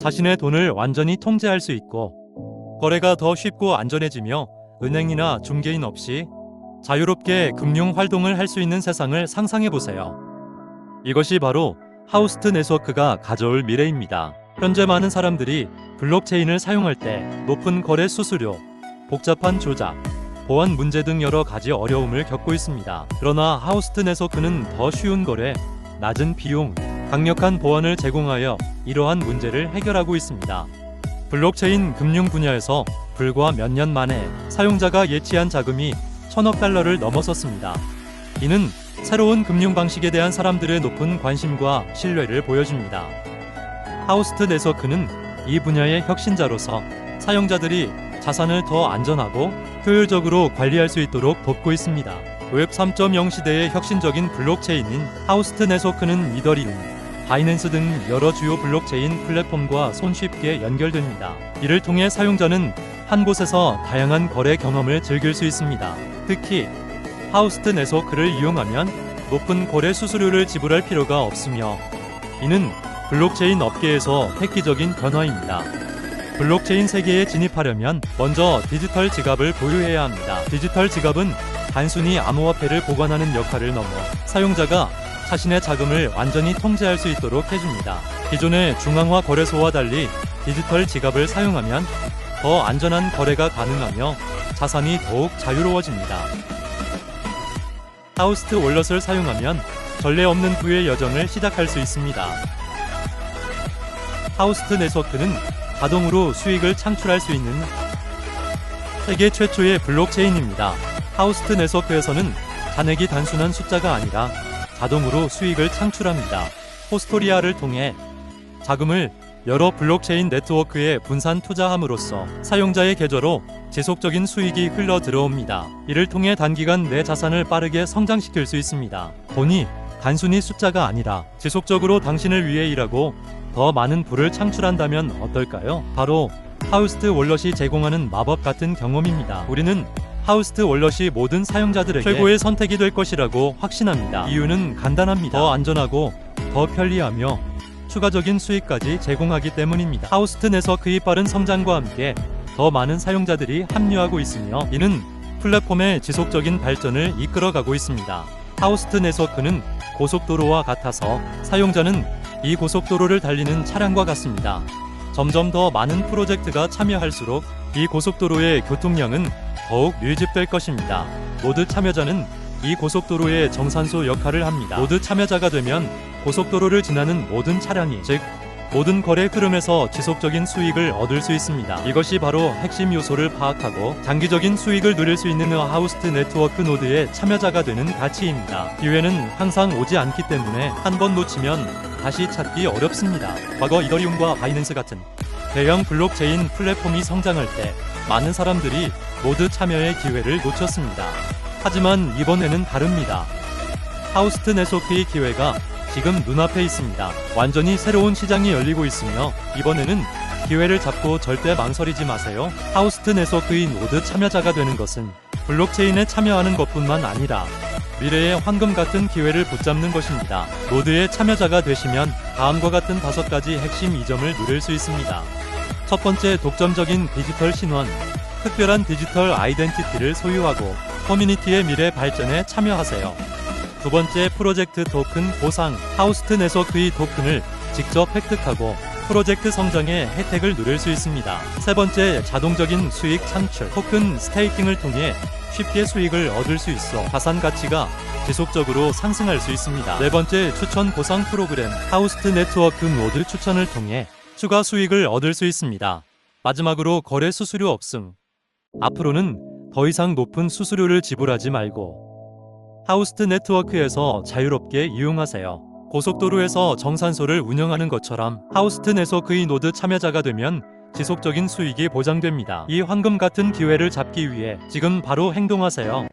자신의 돈을 완전히 통제할 수 있고 거래가 더 쉽고 안전해지며 은행이나 중개인 없이 자유롭게 금융 활동을 할 수 있는 세상을 상상해 보세요. 이것이 바로 하우스트 네트워크가 가져올 미래입니다. 현재 많은 사람들이 블록체인을 사용할 때 높은 거래 수수료, 복잡한 조작, 보안 문제 등 여러 가지 어려움을 겪고 있습니다. 그러나 하우스트 네트워크는 더 쉬운 거래, 낮은 비용, 강력한 보안을 제공하여 이러한 문제를 해결하고 있습니다. 블록체인 금융 분야에서 불과 몇 년 만에 사용자가 예치한 자금이 천억 달러를 넘어섰습니다. 이는 새로운 금융 방식에 대한 사람들의 높은 관심과 신뢰를 보여줍니다. 하우스트 네트워크는 이 분야의 혁신자로서 사용자들이 자산을 더 안전하고 효율적으로 관리할 수 있도록 돕고 있습니다. 웹 3.0 시대의 혁신적인 블록체인인 하우스트 네트워크는 이더리움, 바이낸스 등 여러 주요 블록체인 플랫폼과 손쉽게 연결됩니다. 이를 통해 사용자는 한 곳에서 다양한 거래 경험을 즐길 수 있습니다. 특히 하우스트 네트워크를 이용하면 높은 거래 수수료를 지불할 필요가 없으며 이는 블록체인 업계에서 획기적인 변화입니다. 블록체인 세계에 진입하려면 먼저 디지털 지갑을 보유해야 합니다. 디지털 지갑은 단순히 암호화폐를 보관하는 역할을 넘어 사용자가 자신의 자금을 완전히 통제할 수 있도록 해줍니다. 기존의 중앙화 거래소와 달리 디지털 지갑을 사용하면 더 안전한 거래가 가능하며 자산이 더욱 자유로워집니다. 하우스트 월렛을 사용하면 전례 없는 부의 여정을 시작할 수 있습니다. 하우스트 네트워크는 자동으로 수익을 창출할 수 있는 세계 최초의 블록체인입니다. 하우스트 네트워크에서는 잔액이 단순한 숫자가 아니라 자동으로 수익을 창출합니다. 포스토리아를 통해 자금을 여러 블록체인 네트워크에 분산 투자함으로써 사용자의 계좌로 지속적인 수익이 흘러 들어옵니다. 이를 통해 단기간 내 자산을 빠르게 성장시킬 수 있습니다. 돈이 단순히 숫자가 아니라 지속적으로 당신을 위해 일하고 더 많은 부를 창출한다면 어떨까요? 바로 하우스트 월렛이 제공하는 마법 같은 경험입니다. 우리는 하우스트 월렛이 모든 사용자들에게 최고의 선택이 될 것이라고 확신합니다. 이유는 간단합니다. 더 안전하고 더 편리하며 추가적인 수익까지 제공하기 때문입니다. 하우스트 네트워크의 빠른 성장과 함께 더 많은 사용자들이 합류하고 있으며 이는 플랫폼의 지속적인 발전을 이끌어가고 있습니다. 하우스트 네트워크는 고속도로와 같아서 사용자는 이 고속도로를 달리는 차량과 같습니다. 점점 더 많은 프로젝트가 참여할수록 이 고속도로의 교통량은 더욱 밀집될 것입니다. 모두 참여자는 이 고속도로의 정산소 역할을 합니다. 모두 참여자가 되면 고속도로를 지나는 모든 차량이 즉 모든 거래 흐름에서 지속적인 수익을 얻을 수 있습니다. 이것이 바로 핵심 요소를 파악하고 장기적인 수익을 누릴 수 있는 하우스트 네트워크 노드의 참여자가 되는 가치입니다. 기회는 항상 오지 않기 때문에 한 번 놓치면 다시 찾기 어렵습니다. 과거 이더리움과 바이낸스 같은 대형 블록체인 플랫폼이 성장할 때 많은 사람들이 모두 참여의 기회를 놓쳤습니다. 하지만 이번에는 다릅니다. 하우스트 네트워크의 기회가 지금 눈앞에 있습니다. 완전히 새로운 시장이 열리고 있으며 이번에는 기회를 잡고 절대 망설이지 마세요. 하우스트 네트워크의 노드 참여자가 되는 것은 블록체인에 참여하는 것뿐만 아니라 미래의 황금 같은 기회를 붙잡는 것입니다. 노드에 참여자가 되시면 다음과 같은 다섯 가지 핵심 이점을 누릴 수 있습니다. 첫 번째 독점적인 디지털 신원, 특별한 디지털 아이덴티티를 소유하고 커뮤니티의 미래 발전에 참여하세요. 두 번째 프로젝트 토큰 보상, 하우스트 네트워크의 토큰을 직접 획득하고 프로젝트 성장의 혜택을 누릴 수 있습니다. 세 번째 자동적인 수익 창출, 토큰 스테이킹을 통해 쉽게 수익을 얻을 수 있어 자산 가치가 지속적으로 상승할 수 있습니다. 네 번째 추천 보상 프로그램, 하우스트 네트워크 노드 추천을 통해 추가 수익을 얻을 수 있습니다. 마지막으로 거래 수수료 없음. 앞으로는 더 이상 높은 수수료를 지불하지 말고 하우스트 네트워크에서 자유롭게 이용하세요. 고속도로에서 정산소를 운영하는 것처럼 하우스트 네트워크의 노드 참여자가 되면 지속적인 수익이 보장됩니다. 이 황금 같은 기회를 잡기 위해 지금 바로 행동하세요.